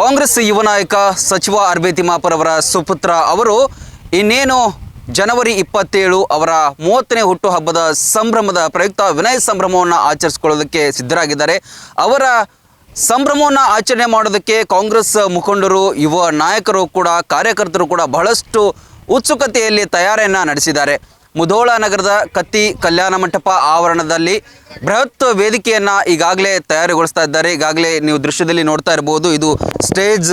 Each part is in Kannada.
ಕಾಂಗ್ರೆಸ್ ಯುವ ನಾಯಕ ಸಚಿವ ಆರ್ ಬಿ ತಿಮ್ಮಾಪುರ್ ಅವರ ಸುಪುತ್ರ ಅವರು ಇನ್ನೇನು ಜನವರಿ ಇಪ್ಪತ್ತೇಳು ಅವರ ಮೂವತ್ತನೇ ಹುಟ್ಟುಹಬ್ಬದ ಸಂಭ್ರಮದ ಪ್ರಯುಕ್ತ ವಿನಯ ಸಂಭ್ರಮವನ್ನು ಆಚರಿಸಿಕೊಳ್ಳೋದಕ್ಕೆ ಸಿದ್ಧರಾಗಿದ್ದಾರೆ. ಅವರ ಸಂಭ್ರಮವನ್ನು ಆಚರಣೆ ಮಾಡೋದಕ್ಕೆ ಕಾಂಗ್ರೆಸ್ ಮುಖಂಡರು, ಯುವ ನಾಯಕರು ಕೂಡ, ಕಾರ್ಯಕರ್ತರು ಕೂಡ ಬಹಳಷ್ಟು ಉತ್ಸುಕತೆಯಲ್ಲಿ ತಯಾರಿಯನ್ನು ನಡೆಸಿದ್ದಾರೆ. ಮುಧೋಳ ನಗರದ ಕತ್ತಿ ಕಲ್ಯಾಣ ಮಂಟಪ ಆವರಣದಲ್ಲಿ ಬೃಹತ್ ವೇದಿಕೆಯನ್ನ ಈಗಾಗಲೇ ತಯಾರಿಗೊಳಿಸ್ತಾ ಇದ್ದಾರೆ. ಈಗಾಗಲೇ ನೀವು ದೃಶ್ಯದಲ್ಲಿ ನೋಡ್ತಾ ಇರಬಹುದು ಇದು ಸ್ಟೇಜ್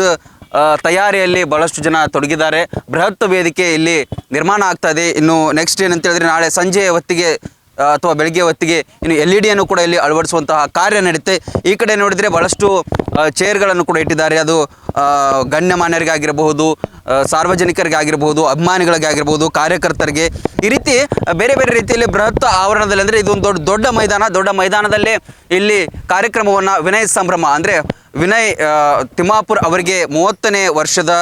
ತಯಾರಿಯಲ್ಲಿ ಬಹಳಷ್ಟು ಜನ ತೊಡಗಿದ್ದಾರೆ. ಬೃಹತ್ ವೇದಿಕೆ ಇಲ್ಲಿ ನಿರ್ಮಾಣ ಆಗ್ತಾ ಇದೆ. ಇನ್ನು ನೆಕ್ಸ್ಟ್ ಏನಂತ ಹೇಳಿದ್ರೆ ನಾಳೆ ಸಂಜೆ ಹೊತ್ತಿಗೆ ಅಥವಾ ಬೆಳಗ್ಗೆ ಹೊತ್ತಿಗೆ ಇನ್ನು ಎಲ್ ಇ ಡಿಯನ್ನು ಕೂಡ ಇಲ್ಲಿ ಅಳವಡಿಸುವಂತಹ ಕಾರ್ಯ ನಡೆಯುತ್ತೆ ಈ ಕಡೆ ನೋಡಿದರೆ ಬಹಳಷ್ಟು ಚೇರ್ಗಳನ್ನು ಕೂಡ ಇಟ್ಟಿದ್ದಾರೆ. ಅದು ಗಣ್ಯಮಾನ್ಯರಿಗಾಗಿರಬಹುದು ಸಾರ್ವಜನಿಕರಿಗಾಗಿರ್ಬೋದು ಅಭಿಮಾನಿಗಳಿಗಾಗಿರ್ಬೋದು ಕಾರ್ಯಕರ್ತರಿಗೆ. ಈ ರೀತಿ ಬೇರೆ ಬೇರೆ ರೀತಿಯಲ್ಲಿ ಬೃಹತ್ ಆವರಣದಲ್ಲಿ ಅಂದರೆ ಇದೊಂದು ದೊಡ್ಡ ದೊಡ್ಡ ಮೈದಾನ. ದೊಡ್ಡ ಮೈದಾನದಲ್ಲೇ ಇಲ್ಲಿ ಕಾರ್ಯಕ್ರಮವನ್ನು ವಿನಯ್ ಸಂಭ್ರಮ ಅಂದರೆ ವಿನಯ್ ತಿಮ್ಮಾಪುರ್ ಅವರಿಗೆ ಮೂವತ್ತನೇ ವರ್ಷದ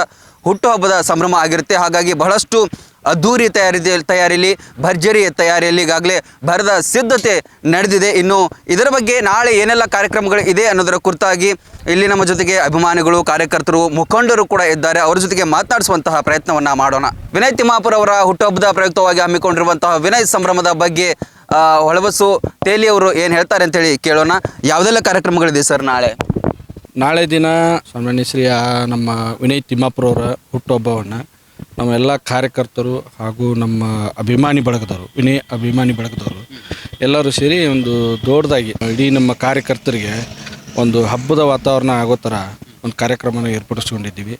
ಹುಟ್ಟುಹಬ್ಬದ ಸಂಭ್ರಮ ಆಗಿರುತ್ತೆ. ಹಾಗಾಗಿ ಬಹಳಷ್ಟು ಅದ್ಧೂರಿ ತಯಾರಿ ತಯಾರಿಯಲ್ಲಿ ಭರ್ಜರಿ ತಯಾರಿಯಲ್ಲಿ ಈಗಾಗಲೇ ಭರದ ಸಿದ್ಧತೆ ನಡೆದಿದೆ. ಇನ್ನು ಇದರ ಬಗ್ಗೆ ನಾಳೆ ಏನೆಲ್ಲ ಕಾರ್ಯಕ್ರಮಗಳು ಇದೆ ಅನ್ನೋದರ ಕುರಿತಾಗಿ ಇಲ್ಲಿ ನಮ್ಮ ಜೊತೆಗೆ ಅಭಿಮಾನಿಗಳು, ಕಾರ್ಯಕರ್ತರು, ಮುಖಂಡರು ಕೂಡ ಇದ್ದಾರೆ. ಅವರ ಜೊತೆಗೆ ಮಾತನಾಡಿಸುವಂತಹ ಪ್ರಯತ್ನವನ್ನು ಮಾಡೋಣ. ವಿನಯ್ ತಿಮ್ಮಾಪುರ ಅವರ ಹುಟ್ಟುಹಬ್ಬದ ಪ್ರಯುಕ್ತವಾಗಿ ಹಮ್ಮಿಕೊಂಡಿರುವಂತಹ ವಿನಯ್ ಸಂಭ್ರಮದ ಬಗ್ಗೆ ಹೊಳಬಸು ತೇಲಿ ಅವರು ಏನು ಹೇಳ್ತಾರೆ ಅಂತೇಳಿ ಕೇಳೋಣ. ಯಾವುದೆಲ್ಲ ಕಾರ್ಯಕ್ರಮಗಳಿದೆ ಸರ್ ನಾಳೆ? ನಾಳೆ ದಿನ ಸನ್ಮಾನ್ಯ ಶ್ರೀ ನಮ್ಮ ವಿನಯ್ ತಿಮ್ಮಾಪುರವರ ಹುಟ್ಟುಹಬ್ಬವನ್ನು ನಮ್ಮ ಎಲ್ಲ ಕಾರ್ಯಕರ್ತರು ಹಾಗೂ ನಮ್ಮ ಅಭಿಮಾನಿ ಬಳಗದವರು, ವಿನಯ ಅಭಿಮಾನಿ ಬಳಗದವರು ಎಲ್ಲರೂ ಸೇರಿ ಒಂದು ದೊಡ್ಡದಾಗಿ ಇಡೀ ನಮ್ಮ ಕಾರ್ಯಕರ್ತರಿಗೆ ಒಂದು ಹಬ್ಬದ ವಾತಾವರಣ ಆಗೋ ಥರ ಒಂದು ಕಾರ್ಯಕ್ರಮನ ಏರ್ಪಡಿಸ್ಕೊಂಡಿದ್ದೀವಿ.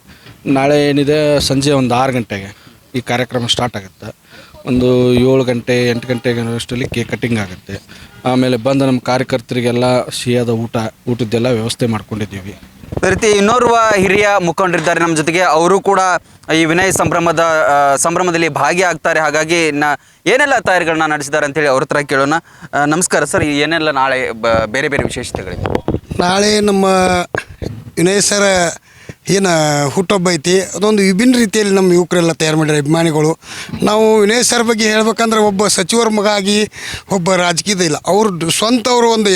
ನಾಳೆ ಏನಿದೆ? ಸಂಜೆ ಒಂದು ಆರು ಗಂಟೆಗೆ ಈ ಕಾರ್ಯಕ್ರಮ ಸ್ಟಾರ್ಟ್ ಆಗುತ್ತೆ. ಒಂದು ಏಳು ಗಂಟೆ, ಎಂಟು ಗಂಟೆಗೆ ಅಷ್ಟರಲ್ಲಿ ಕೇಕ್ ಕಟ್ಟಿಂಗ್ ಆಗುತ್ತೆ. ಆಮೇಲೆ ಬಂದು ನಮ್ಮ ಕಾರ್ಯಕರ್ತರಿಗೆಲ್ಲ ಸಿಹಿಯಾದ ಊಟ, ಊಟದ್ದೆಲ್ಲ ವ್ಯವಸ್ಥೆ ಮಾಡ್ಕೊಂಡಿದ್ದೀವಿ. ಅದೇ ರೀತಿ ಇನ್ನೋರ್ವ ಹಿರಿಯ ಮುಖಂಡರಿದ್ದಾರೆ ನಮ್ಮ ಜೊತೆಗೆ. ಅವರು ಕೂಡ ಈ ವಿನಯ್ ಸಂಭ್ರಮದ ಸಂಭ್ರಮದಲ್ಲಿ ಭಾಗಿಯಾಗ್ತಾರೆ. ಹಾಗಾಗಿ ನ, ಏನೆಲ್ಲ ತಯಾರಿಗಳನ್ನ ನಡೆಸಿದ್ದಾರೆ ಅಂತೇಳಿ ಅವ್ರ ಹತ್ರ ಕೇಳೋಣ. ನಮಸ್ಕಾರ ಸರ್ ಏನೆಲ್ಲ ನಾಳೆ ಬೇರೆ ಬೇರೆ ವಿಶೇಷತೆಗಳಿವೆ? ನಾಳೆ ನಮ್ಮ ವಿನಯ್ ಸರ ಏನು, ಹುಟ್ಟುಹಬ್ಬ ಐತಿ. ಅದೊಂದು ವಿಭಿನ್ನ ರೀತಿಯಲ್ಲಿ ನಮ್ಮ ಯುವಕರೆಲ್ಲ ತಯಾರು ಮಾಡಿದ್ದಾರೆ, ಅಭಿಮಾನಿಗಳು. ನಾವು ವಿನಯ್ ಸರ್ ಬಗ್ಗೆ ಹೇಳ್ಬೇಕಂದ್ರೆ ಒಬ್ಬ ಸಚಿವರ ಮಗ ಆಗಿ ಒಬ್ಬ ರಾಜಕೀಯದ ಇಲ್ಲ. ಅವರು ಸ್ವಂತ ಅವರು ಒಂದು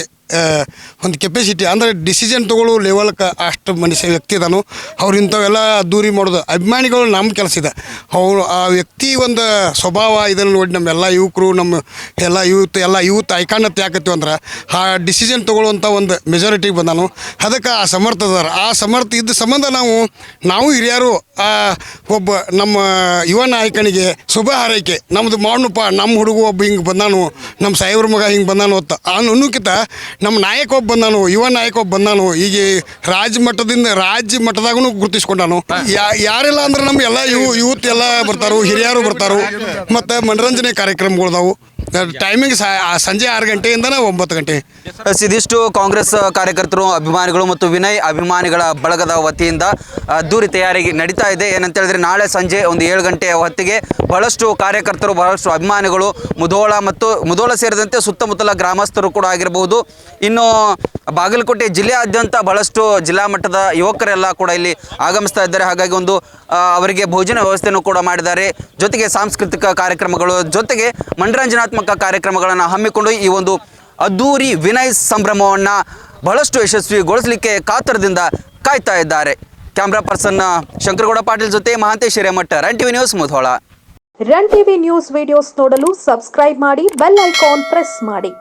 ಒಂದು ಕೆಪಾಸಿಟಿ ಅಂದರೆ ಡಿಸಿಷನ್ ತೊಗೊಳ್ಳೋ ಲೆವೆಲ್ಗೆ ಅಷ್ಟು ಮನುಷ್ಯ, ವ್ಯಕ್ತಿ ಇದಾನು ಅವ್ರು ಇಂಥವೆಲ್ಲ ದೂರಿ ಮಾಡೋದು ಅಭಿಮಾನಿಗಳು ನಮ್ಮ ಕೆಲಸ ಇದೆ. ಅವರು ಆ ವ್ಯಕ್ತಿ ಒಂದು ಸ್ವಭಾವ ಇದನ್ನು ನೋಡಿ ನಮ್ಮೆಲ್ಲ ಯುವಕರು ನಮ್ಮ ಎಲ್ಲ ಯೂತ್ ಎಲ್ಲ ಯೂತ್ ಐಕಾನತೆ ಯಾಕತ್ತೀವಿ ಅಂದ್ರೆ, ಆ ಡಿಸಿಷನ್ ತೊಗೊಳ್ಳುವಂಥ ಒಂದು ಮೆಜಾರಿಟಿಗೆ ಬಂದಾನು. ಅದಕ್ಕೆ ಆ ಸಮರ್ಥ ಅದಾರ. ಆ ಸಮರ್ಥ ಇದ್ದ ಸಂಬಂಧ ನಾವು ನಾವು ಹಿರಿಯರು ಒಬ್ಬ ನಮ್ಮ ಯುವ ನಾಯಕನಿಗೆ ಶುಭ ಹಾರೈಕೆ. ನಮ್ಮದು ಮಾಡಪ್ಪ ನಮ್ಮ ಹುಡುಗ ಒಬ್ಬ ಹಿಂಗೆ ಬಂದಾನು ನಮ್ಮ ಸಾಹೇಬ್ರ ಮಗ ಹಿಂಗೆ ಬಂದಾನು ಅಂತ. ಆ ಅನ್ನೋಕ್ಕಿಂತ ನಮ್ಮ ನಾಯಕ ಒಬ್ಬ ಬಂದಾನು ಯುವ ನಾಯಕ ಒಬ್ಬ ಬಂದಾನು ಈಗ ರಾಜ್ಯ ಮಟ್ಟದಿಂದ ರಾಜ್ಯ ಮಟ್ಟದಾಗೂ ಗುರುತಿಸ್ಕೊಂಡಾನು. ಯಾ- ಯಾರೆಲ್ಲ ಅಂದ್ರೆ ನಮ್ಮ ಎಲ್ಲ ಯೂ ಯೂತ್ ಎಲ್ಲ ಬರ್ತಾರು ಹಿರಿಯರು ಬರ್ತಾರು ಮತ್ತು ಮನರಂಜನೆ ಕಾರ್ಯಕ್ರಮಗಳದಾವು ಟೈಮಿಂಗ್ ಸಂಜೆ ಆರು ಗಂಟೆಯಿಂದ ಒಂಬತ್ತು ಗಂಟೆ? ಇದಿಷ್ಟು ಕಾಂಗ್ರೆಸ್ ಕಾರ್ಯಕರ್ತರು ಅಭಿಮಾನಿಗಳು ಮತ್ತು ವಿನಯ್ ಅಭಿಮಾನಿಗಳ ಬಳಗದ ವತಿಯಿಂದ ದೂರಿ ತಯಾರಿ ನಡೀತಾ ಇದೆ. ಏನಂತ ಹೇಳಿದ್ರೆ ನಾಳೆ ಸಂಜೆ ಒಂದು ಏಳು ಗಂಟೆಯ ಹೊತ್ತಿಗೆ ಬಹಳಷ್ಟು ಕಾರ್ಯಕರ್ತರು ಬಹಳಷ್ಟು ಅಭಿಮಾನಿಗಳು ಮುಧೋಳ ಮತ್ತು ಮುಧೋಳ ಸೇರಿದಂತೆ ಸುತ್ತಮುತ್ತಲ ಗ್ರಾಮಸ್ಥರು ಕೂಡ ಆಗಿರಬಹುದು. ಇನ್ನು ಬಾಗಲಕೋಟೆ ಜಿಲ್ಲೆಯಾದ್ಯಂತ ಬಹಳಷ್ಟು ಜಿಲ್ಲಾ ಮಟ್ಟದ ಯುವಕರೆಲ್ಲ ಕೂಡ ಇಲ್ಲಿ ಆಗಮಿಸ್ತಾ ಇದ್ದಾರೆ. ಹಾಗಾಗಿ ಒಂದು ಅವರಿಗೆ ಭೋಜನ ವ್ಯವಸ್ಥೆಯನ್ನು ಕೂಡ ಮಾಡಿದ್ದಾರೆ. ಜೊತೆಗೆ ಸಾಂಸ್ಕೃತಿಕ ಕಾರ್ಯಕ್ರಮಗಳು ಜೊತೆಗೆ ಮನರಂಜನಾತ್ಮಕ ಕಾರ್ಯಕ್ರಮಗಳನ್ನು ಹಮ್ಮಿಕೊಂಡು ಈ ಒಂದು ಅದ್ದೂರಿ ವಿನಯ್ ಸಂಭ್ರಮವನ್ನು ಬಹಳಷ್ಟು ಯಶಸ್ವಿಗೊಳಿಸಲಿಕ್ಕೆ ಕಾತರದಿಂದ ಕಾಯ್ತಾ ಇದ್ದಾರೆ. ಕ್ಯಾಮ್ರಾ ಪರ್ಸನ್ ಶಂಕರಗೌಡ ಪಾಟೀಲ್ ಜೊತೆ Mahantesh Hiremath. Run TV news Mudhol. Run TV news videos ನೋಡಲು ಸಬ್ಸ್ಕ್ರೈಬ್ ಮಾಡಿ ಬೆಲ್ ಐಕಾನ್ ಪ್ರೆಸ್ ಮಾಡಿ.